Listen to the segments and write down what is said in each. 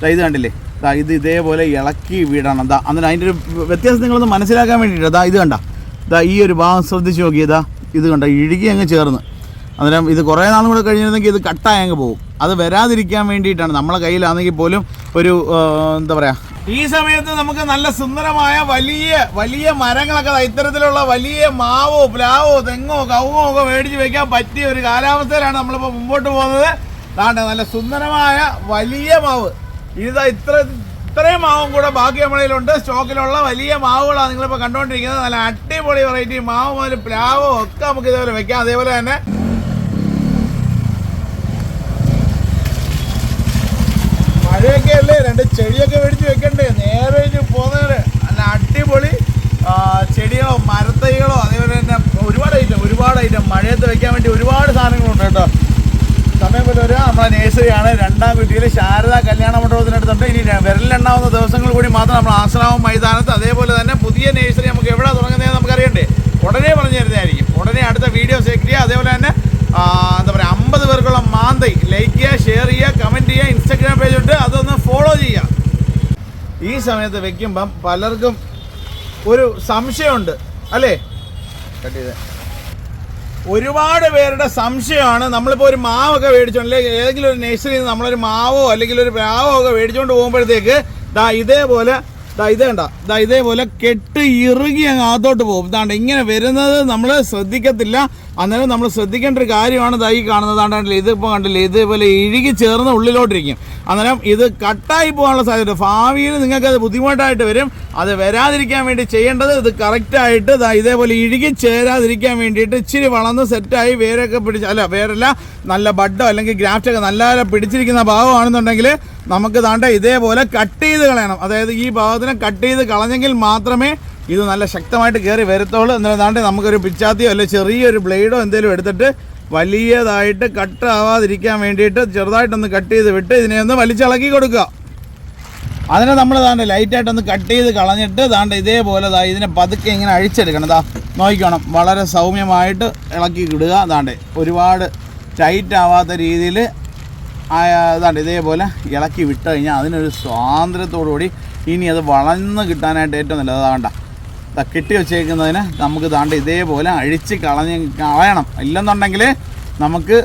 ഇത് കണ്ടില്ലേ? ദാ ഇത് ഇതേപോലെ ഇളക്കി വീടണം. ദാ അന്നേരം അതിന്റെ ഒരു വ്യത്യാസം നിങ്ങളൊന്ന് മനസ്സിലാക്കാൻ വേണ്ടിയിട്ട്. ദാ ഇത് കണ്ട. ദാ ഈ ഒരു ഭാഗം ശ്രദ്ധിച്ച് നോക്കിയതാ ഇത് കണ്ട. ഇഴുകി അങ്ങ് ചേർന്ന്. അന്നേരം ഇത് കുറേ നാളും കൂടെ കഴിഞ്ഞിരുന്നെങ്കിൽ ഇത് കട്ടായി അങ്ങ് പോകും. അത് വരാതിരിക്കാൻ വേണ്ടിയിട്ടാണ്. നമ്മളെ കയ്യിലാണെങ്കിൽ പോലും ഒരു എന്താ പറയുക ഈ സമയത്ത് നമുക്ക് നല്ല സുന്ദരമായ വലിയ വലിയ മരങ്ങളൊക്കെ ഇത്തരത്തിലുള്ള വലിയ മാവോ പ്ലാവോ തെങ്ങോ കവുങ്ങോ ഒക്കെ മേടിച്ച് വെക്കാൻ പറ്റിയ ഒരു കാലാവസ്ഥയിലാണ് നമ്മളിപ്പോൾ മുമ്പോട്ട് പോകുന്നത്. അതാണ്ട് നല്ല സുന്ദരമായ വലിയ മാവ്. ഇതാ ഇത്ര ഇത്രയും മാവും കൂടെ ബാക്കി നമ്മളിലുണ്ട് സ്റ്റോക്കിലുള്ള വലിയ മാവുകളാണ് നിങ്ങളിപ്പോൾ കണ്ടുകൊണ്ടിരിക്കുന്നത്. നല്ല അടിപൊളി വെറൈറ്റി മാവ് മുതൽ പ്ലാവോ ഒക്കെ നമുക്ക് ഇതേപോലെ വെക്കാം. അതേപോലെ തന്നെ മഴയൊക്കെ അല്ലേ? രണ്ട് ചെടിയൊക്കെ മേടിച്ച് വെക്കണ്ടേ? നേരെ ഇനി പോകുന്നതിന് നല്ല അടിപൊളി ചെടികളോ മരത്തൈകളോ അതേപോലെ തന്നെ ഒരുപാട് ഐറ്റം ഒരുപാട് ഐറ്റം മഴയത്ത് വെക്കാൻ വേണ്ടി ഒരുപാട് സാധനങ്ങളുണ്ട് കേട്ടോ. സമയം പോലെ വരിക നമ്മളെ നേഴ്സറിയാണ്. രണ്ടാം കുട്ടിയിൽ ശാരദ കല്യാണ മണ്ഡപത്തിനടുത്തുണ്ട് ഇനി വിരലിലുണ്ടാവുന്ന ദിവസങ്ങൾ കൂടി മാത്രം നമ്മൾ ആശ്രാമം മൈതാനത്ത് അതേപോലെ തന്നെ പുതിയ നേഴ്സറി നമുക്ക് എവിടെ തുടങ്ങുന്നതെന്ന് നമുക്കറിയണ്ടേ? ഉടനെ പറഞ്ഞു തരുന്നതായിരിക്കും. ഉടനെ അടുത്ത വീഡിയോ ചെക്ക് ചെയ്യുക. അതേപോലെ തന്നെ എന്താ പറയുക അമ്പത് പേർക്കുള്ള മാന്തൈ. ലൈക്ക് ചെയ്യുക ഷെയർ ചെയ്യുക കമന്റ് ചെയ്യുക ഇൻസ്റ്റാഗ്രാം പേജ് ഉണ്ട്. അതൊന്ന് ഫോളോ ചെയ്യുക. ഈ സമയത്ത് വെക്കുമ്പം പലർക്കും ഒരു സംശയമുണ്ട്. അല്ലേ? കട്ട് ചെയ്തേ. ഒരുപാട് പേരുടെ സംശയമാണ്. നമ്മളിപ്പോൾ ഒരു മാവൊക്കെ മേടിച്ചോണ്ട് അല്ലെങ്കിൽ ഏതെങ്കിലും ഒരു നഴ്സറിയിൽ നിന്ന് നമ്മളൊരു മാവോ അല്ലെങ്കിൽ ഒരു പ്ലാവോ ഒക്കെ മേടിച്ചുകൊണ്ട് പോകുമ്പോഴത്തേക്ക് ദാ ഇതേപോലെ ദാ ഇതേണ്ട ദാ ഇതേപോലെ കെട്ട് ഇറുകി അങ്ങ് അകത്തോട്ട് പോകും. ഇതാണ്ട് ഇങ്ങനെ വരുന്നത് നമ്മൾ ശ്രദ്ധിക്കത്തില്ല. അന്നേരം നമ്മൾ ശ്രദ്ധിക്കേണ്ട ഒരു കാര്യമാണ് ദാ ഈ കാണുന്നത്. കണ്ടില്ലേ ഇതിപ്പോൾ കണ്ടില്ലേ ഇതേപോലെ ഇഴുകി ചേർന്ന് ഉള്ളിലോട്ടിരിക്കും. അന്നേരം ഇത് കട്ടായി പോകാനുള്ള സാധ്യത ഭാവിയിൽ നിങ്ങൾക്ക് അത് ബുദ്ധിമുട്ടായിട്ട് വരും. അത് വരാതിരിക്കാൻ വേണ്ടി ചെയ്യേണ്ടത് ഇത് കറക്റ്റായിട്ട് ഇതേപോലെ ഇഴുകി ചേരാതിരിക്കാൻ വേണ്ടിയിട്ട് ഇച്ചിരി വളർന്ന് സെറ്റായി വേരൊക്കെ പിടിച്ച് അല്ല വേരല്ല നല്ല ബഡോ അല്ലെങ്കിൽ ഗ്രാഫ്റ്റൊക്കെ നല്ല പിടിച്ചിരിക്കുന്ന ഭാഗമാണെന്നുണ്ടെങ്കിൽ നമുക്ക് താണ്ട ഇതേപോലെ കട്ട് ചെയ്ത് കളയണം. അതായത് ഈ ഭാഗത്തിനെ കട്ട് ചെയ്ത് കളഞ്ഞെങ്കിൽ മാത്രമേ ഇത് നല്ല ശക്തമായിട്ട് കയറി വരത്തുള്ളൂ. എന്നുള്ളതാണ്ട് താണ്ട് നമുക്കൊരു പിച്ചാത്തിയോ അല്ലെങ്കിൽ ചെറിയൊരു ബ്ലേഡോ എന്തെങ്കിലും എടുത്തിട്ട് വലിയതായിട്ട് കട്ട് ആവാതിരിക്കാൻ വേണ്ടിയിട്ട് ചെറുതായിട്ടൊന്ന് കട്ട് ചെയ്ത് വിട്ട് ഇതിനെ ഒന്ന് വലിച്ചിളക്കി കൊടുക്കുക. അതിനെ നമ്മൾ ദാണ്ട് ലൈറ്റായിട്ടൊന്ന് കട്ട് ചെയ്ത് കളഞ്ഞിട്ട് ദാണ്ട് ഇതേപോലെ ദാ ഇതിനെ പതുക്കെ ഇങ്ങനെ അഴിച്ചെടുക്കണം. ദാ നോക്കിക്കണം. വളരെ സൗമ്യമായിട്ട് ഇളക്കി ഇടുക ദാണ്ട്. ഒരുപാട് ടൈറ്റ് ആവാത്ത രീതിയിൽ ഇതാണ്ട് ഇതേപോലെ ഇളക്കി വിട്ട് കഴിഞ്ഞാൽ അതിനൊരു സ്വാതന്ത്ര്യത്തോടു കൂടി ഇനി അത് വളർന്ന് കിട്ടാനായിട്ട് ഏറ്റവും നല്ലത്. അതാണ്ട കെട്ടി വെച്ചേക്കുന്നതിന് നമുക്ക് താണ്ട് ഇതേപോലെ അഴിച്ച് കളഞ്ഞ് കളയണം. ഇല്ലെന്നുണ്ടെങ്കിൽ നമുക്ക്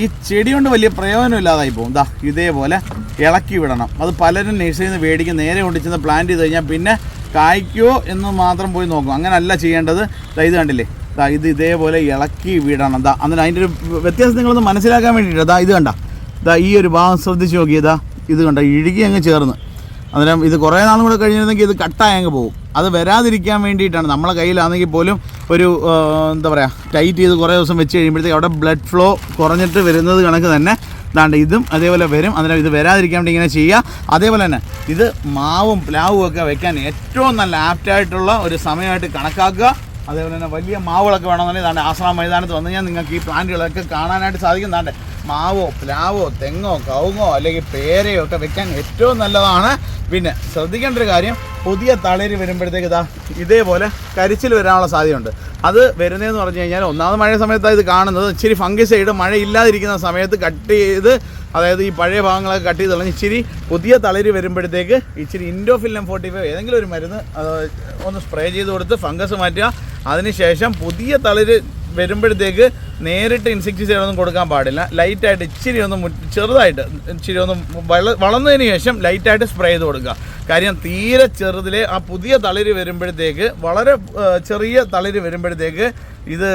ഈ ചെടി കൊണ്ട് വലിയ പ്രയോജനമില്ലാതായി പോകും. ദാ ഇതേപോലെ ഇളക്കി വിടണം. അത് പലരും നഴ്സറിയിൽ നിന്ന് മേടിക്കും. നേരെ കൊണ്ടിച്ചെന്ന് പ്ലാന്റ് ചെയ്ത് കഴിഞ്ഞാൽ പിന്നെ കായ്ക്കോ എന്ന് മാത്രം പോയി നോക്കും. അങ്ങനല്ല ചെയ്യേണ്ടത്. ദാ ഇത് കണ്ടില്ലേ? ദാ ഇത് ഇതേപോലെ ഇളക്കി വിടണം. ദാ അന്നേരം അതിന്റെ ഒരു വ്യത്യാസം നിങ്ങളൊന്ന് മനസ്സിലാക്കാൻ വേണ്ടിയിട്ട് ദാ ഇത് കണ്ട. ദാ ഈ ഒരു ഭാഗം ശ്രദ്ധിച്ച് നോക്കിയതാ ഇത് കണ്ട. ഇഴുകി അങ്ങ് ചേർന്ന്. അന്നേരം ഇത് കുറേ നാളും കൂടെ കഴിഞ്ഞിരുന്നെങ്കിൽ ഇത് കട്ടായി അങ്ങ് പോകും. അത് വരാതിരിക്കാൻ വേണ്ടിയിട്ടാണ്. നമ്മളെ കയ്യിലാണെങ്കിൽ പോലും ഒരു എന്താ പറയുക ടൈറ്റ് ചെയ്ത് കുറേ ദിവസം വെച്ച് കഴിയുമ്പോഴത്തേക്ക് അവിടെ ബ്ലഡ് ഫ്ലോ കുറഞ്ഞിട്ട് വരുന്നത് കണക്ക് തന്നെ. ദാണ്ട് ഇതും അതേപോലെ വരും. അന്നേരം ഇത് വരാതിരിക്കാൻ വേണ്ടി ഇങ്ങനെ ചെയ്യുക. അതേപോലെ തന്നെ ഇത് മാവും പ്ലാവും ഒക്കെ വെക്കാൻ ഏറ്റവും നല്ല ആപ്റ്റായിട്ടുള്ള ഒരു സമയമായിട്ട് കണക്കാക്കുക. അതേപോലെ തന്നെ വലിയ മാവുകളൊക്കെ വേണമെന്നുണ്ടെങ്കിൽ ദാണ്ട് ആശ്രമ മൈതാനത്ത് വന്നു കഴിഞ്ഞാൽ നിങ്ങൾക്ക് ഈ പ്ലാന്റുകളൊക്കെ കാണാനായിട്ട് സാധിക്കും. ദാണ്ട് മാവോ പ്ലാവോ തെങ്ങോ കവുങ്ങോ അല്ലെങ്കിൽ പേരയോ ഒക്കെ വെക്കാൻ ഏറ്റവും നല്ലതാണ്. പിന്നെ ശ്രദ്ധിക്കേണ്ട ഒരു കാര്യം പുതിയ തളിര് വരുമ്പോഴത്തേക്ക് ഇതാ ഇതേപോലെ കരിച്ചിൽ വരാനുള്ള സാധ്യതയുണ്ട്. അത് വരുന്നതെന്ന് പറഞ്ഞു കഴിഞ്ഞാൽ ഒന്നാമത് മഴ സമയത്താണ് ഇത് കാണുന്നത്. ഇച്ചിരി ഫംഗിസൈഡ് മഴ ഇല്ലാതിരിക്കുന്ന സമയത്ത് കട്ട് ചെയ്ത് അതായത് ഈ പഴയ ഭാഗങ്ങളൊക്കെ കട്ട് ചെയ്ത് കളഞ്ഞ് ഇച്ചിരി പുതിയ തളിര് വരുമ്പോഴത്തേക്ക് ഇച്ചിരി ഇൻഡോഫില്ലം ഫോർട്ടി ഫൈവ് ഏതെങ്കിലും ഒരു മരുന്ന് ഒന്ന് സ്പ്രേ ചെയ്ത് കൊടുത്ത് ഫംഗസ് മാറ്റുക. അതിനുശേഷം പുതിയ തളിര് വരുമ്പോഴത്തേക്ക് നേരിട്ട് ഇൻസെക്ടിസൈഡ് ഒന്നും കൊടുക്കാൻ പാടില്ല. ലൈറ്റായിട്ട് ഇച്ചിരി ഒന്ന് ചെറുതായിട്ട് ഇച്ചിരി ഒന്ന് വള വളർന്നതിന് ശേഷം ലൈറ്റായിട്ട് സ്പ്രേ ചെയ്ത് കൊടുക്കുക. കാര്യം തീരെ ചെറുതിലെ ആ പുതിയ തളിര് വരുമ്പോഴത്തേക്ക് വളരെ ചെറിയ തളിര് വരുമ്പോഴത്തേക്ക് ഇത്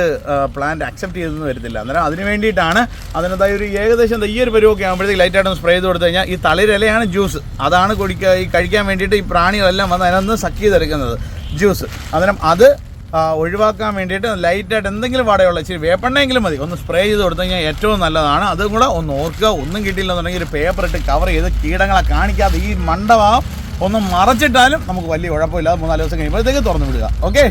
പ്ലാന്റ് അക്സെപ്റ്റ് ചെയ്തെന്ന് വരത്തില്ല. അന്നേരം അതിന് വേണ്ടിയിട്ടാണ് അതിനെന്താ ഒരു ഏകദേശം ഈ ഒരു പരുവൊക്കെ ആകുമ്പോഴത്തേക്ക് ലൈറ്റായിട്ടൊന്ന് സ്പ്രേ ചെയ്ത് കൊടുത്തു കഴിഞ്ഞാൽ ഈ തളിരിലയാണ് ജ്യൂസ്. അതാണ് കുടിക്കുക ഈ കഴിക്കാൻ വേണ്ടിയിട്ട് ഈ പ്രാണികളെല്ലാം വന്ന് അതിനൊന്ന് സക്ക് ചെയ്തെടുക്കുന്നത് ജ്യൂസ്. അന്നേരം അത് ഒഴിവാക്കാൻ വേണ്ടിയിട്ട് ലൈറ്റായിട്ട് എന്തെങ്കിലും വടയുള്ള ഇച്ചിരി വേപ്പെണ്ണെങ്കിലും മതി. ഒന്ന് സ്പ്രേ ചെയ്ത് കൊടുത്തു കഴിഞ്ഞാൽ ഏറ്റവും നല്ലതാണ്. അതും കൂടെ ഒന്ന് ഓർക്കുക. ഒന്നും കിട്ടിയില്ലെന്നുണ്ടെങ്കിൽ ഒരു പേപ്പർ ഇട്ട് കവർ ചെയ്ത് കീടങ്ങളെ കാണിക്കാതെ ഈ മണ്ടവാ ഒന്ന് മറച്ചിട്ടാലും നമുക്ക് വലിയ കുഴപ്പമില്ലാതെ മൂന്നാൽ ദിവസം കഴിയുമ്പോഴത്തേക്ക് തുറന്നു വിടുക. ഓക്കെ